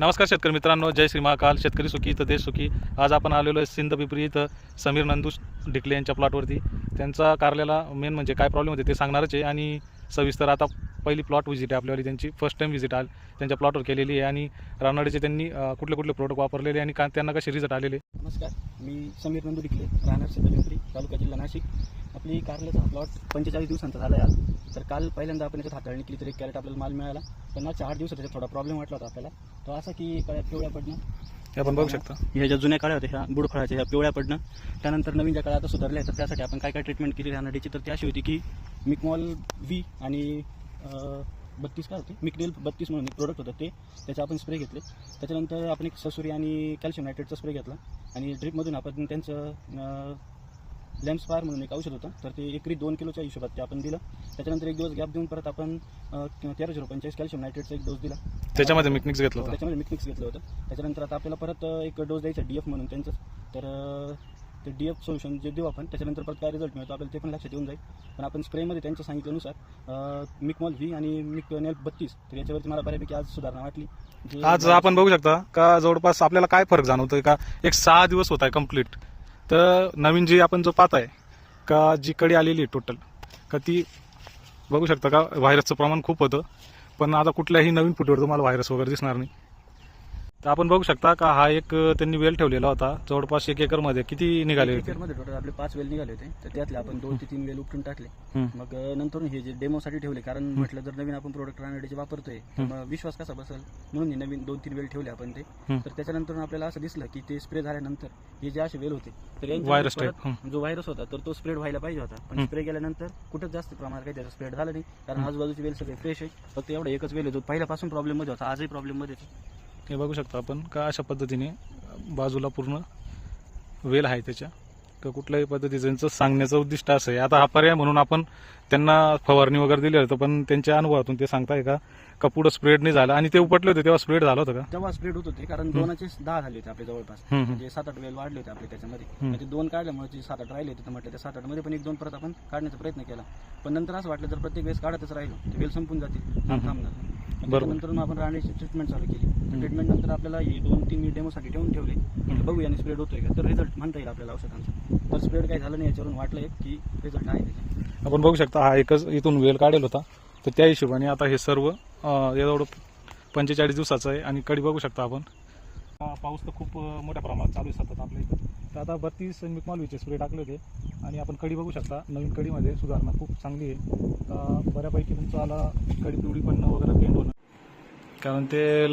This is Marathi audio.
नमस्कार शेतकरी मित्रांनो जय श्री महाकाल. शेतकरी सुखी तर देश सुखी. आज आपण आलेलो आहे सिंध पिपरी इथं समीर नंदू डिकले यांच्या प्लॉटवरती. त्यांचा कार्याला मेन म्हणजे काय प्रॉब्लेम होते ते सांगणारच आहे. आणि सविस्तर आता पहिली प्लॉट व्हिजिट आहे आपल्यावाली त्यांची फर्स्ट टाईम व्हिजिट आल त्यांच्या प्लॉटवर केलेली आहे. आणि रानडीचे त्यांनी कुठले कुठले प्रोडक्ट वापरलेले आणि का त्यांना कसे रिझल्ट आलेले नमस्कार. मी समीर नंदू डिकले राहणार पिपरी तालुका जिल्हा नाशिक. आपली कारल्याचा प्लॉट पंचेचाळीस दिवसांचा झाला आहे आज. तर काल पहिल्यांदा आपण याच्यात हाताळणी केली तर एक कॅरेट आपल्याला माल मिळाला. पण मागच्या आठ दिवसात त्याचा थोडा प्रॉब्लेम वाटला होता आपल्याला. तो असा की कळ्या पिवळ्या पडणं. हे आपण बघू शकता. ह्या ज्या जुन्या काळ्या होत्या ह्या बुडफळाच्या ह्या पिवळ्या पडणं. त्यानंतर नवीन ज्या काळ्या आता सुधारल्या आहेत तर त्यासाठी आपण काय काय ट्रीटमेंट केली राहण्याची तर ती अशी होती की मिकमॉल व्ही आणि बत्तीस काय होते? मिकडेल बत्तीस म्हणून एक प्रोडक्ट होतं ते. त्याचे आपण स्प्रे घेतले. त्याच्यानंतर आपण एक ससुरी आणि कॅल्शियम नायट्रेटचा स्प्रे घेतला. आणि ड्रिपमधून आपण त्यांचं लॅम्प्स फायर म्हणून एक औषध होतं. तर ते एकरी दोन किलोच्या हिशोबात ते आपण दिलं. त्याच्यानंतर एक दिवस गॅप देऊन परत आपण तेरा झिरो पंचेचाळीस कॅल्शियम नायट्रेटचा एक डोस दिला. त्याच्यामध्ये मिकनिक्स घेतलं होतं. त्याच्यामध्ये मिक्स घेतलं होतं. त्याच्यानंतर आता आपल्याला परत एक डोस द्यायचा डी एफ म्हणून त्यांचं. तर ते डी एफ सोल्युशन जे देऊ आपण त्याच्यानंतर परत काय रिझल्ट मिळतो आपल्याला ते पण लक्षात येऊन जाईल. पण आपण स्प्रेमध्ये त्यांच्या सांगितल्यानुसार मिकमॉल व्ही आणि मिक नेल बत्तीस तर याच्यावरती मला बऱ्यापैकी आज सुधारणा वाटली. आज आपण बघू शकता का जवळपास आपल्याला काय फरक जाणवतोय का? एक सहा दिवस होत आहे कंप्लीट तर नवीन जी आपण जो पाहत आहे का जी कडी आलेली आहे टोटल का ती बघू शकता का व्हायरसचं प्रमाण खूप होतं. पण आता कुठल्याही नवीन फुटवर तुम्हाला व्हायरस वगैरे दिसणार नाही. तर आपण बघू शकता का हा एक त्यांनी वेल ठेवलेला होता. जवळपास एक एकरमध्ये किती निघाले होते? मध्ये टोटल आपले पाच वेल निघाले होते. तर त्यातले आपण दोन ते तीन वेल उपटून टाकले. मग नंतर हे जे डेमोसाठी ठेवले कारण म्हटलं जर नवीन आपण प्रोडक्ट रानडेचे वापरतोय तर मग विश्वास कसा बसेल? म्हणून नवीन दोन तीन वेल ठेवले आपण ते. तर त्याच्यानंतर आपल्याला असं दिसलं की ते स्प्रे झाल्यानंतर हे जे असे वेल होते तर व्हायरस. जो व्हायरस होता तर तो स्प्रेड व्हायला पाहिजे होता. पण. स्प्रे केल्यानंतर कुठंच जास्त प्रमाणात काही त्याचा स्प्रेड झाला नाही. कारण आजूबाजूचे वेल सगळे फ्रेश आहे फक्त एवढा एकच वेल जो पहिल्यापासून प्रॉब्लेममध्ये होता आजही प्रॉब्लेममध्ये. हे बघू शकता आपण का अशा पद्धतीने बाजूला पूर्ण वेल आहे त्याच्या. का कुठल्याही पद्धतीचं सांगण्याचं उद्दिष्ट असं आहे. आता हा पर्याय म्हणून आपण त्यांना फवारणी वगैरे दिली होतं पण त्यांच्या अनुभवातून ते सांगताय का का पुढं स्प्रेड नाही झालं. आणि ते उपटले होते तेव्हा स्प्रेड झालं होतं का? तेव्हा स्प्रेड होत होते कारण दोनाचे दहा झाले होते आपले जवळपास. म्हणजे सात आठ वेल वाढले होते आपले त्याच्यामध्ये. म्हणजे दोन काढल्यामुळे जे सात आठ राहिले होते तर म्हटलं त्या सात आठमध्ये पण एक दोन परत आपण काढण्याचा प्रयत्न केला. पण नंतर असं वाटलं जर प्रत्येक वेळेस काढतच राहिलो तर वेल संपून जातील. थांबणार बरोबर. त्याच्यानंतर मग आपण राहण्याची ट्रीटमेंट चालू केली. ट्रीटमेंट नंतर आपल्याला हे दोन तीन मी डेमोसाठी ठेवून ठेवले. म्हणजे बघूया आणि स्प्रेड होतोय का? तर रिझल्ट म्हणता येईल आपल्याला औषधांचा. तर स्प्रेड काही झालं नाही याच्यावरून वाटलंय की रिझल्ट आहे त्याचे. आपण बघू शकता हा एकच इथून वेल काढेल होता. तर त्या हिशोबाने आता हे सर्व एवढं पंचेचाळीस दिवसाचं आहे आणि कडी बघू शकता आपण. हा, पाऊस तर खूप मोठ्या प्रमाणात चालू आहे सतत आपल्या इथं. तर आता बत्तीस मिकमालवीचे स्प्रे टाकले होते. आणि आपण कडी बघू शकता. नवीन कडीमध्ये सुधारणा खूप चांगली आहे. बऱ्यापैकी तुमचं आला कडी पिवळी पण वगैरे पेंट होणं. कारण ते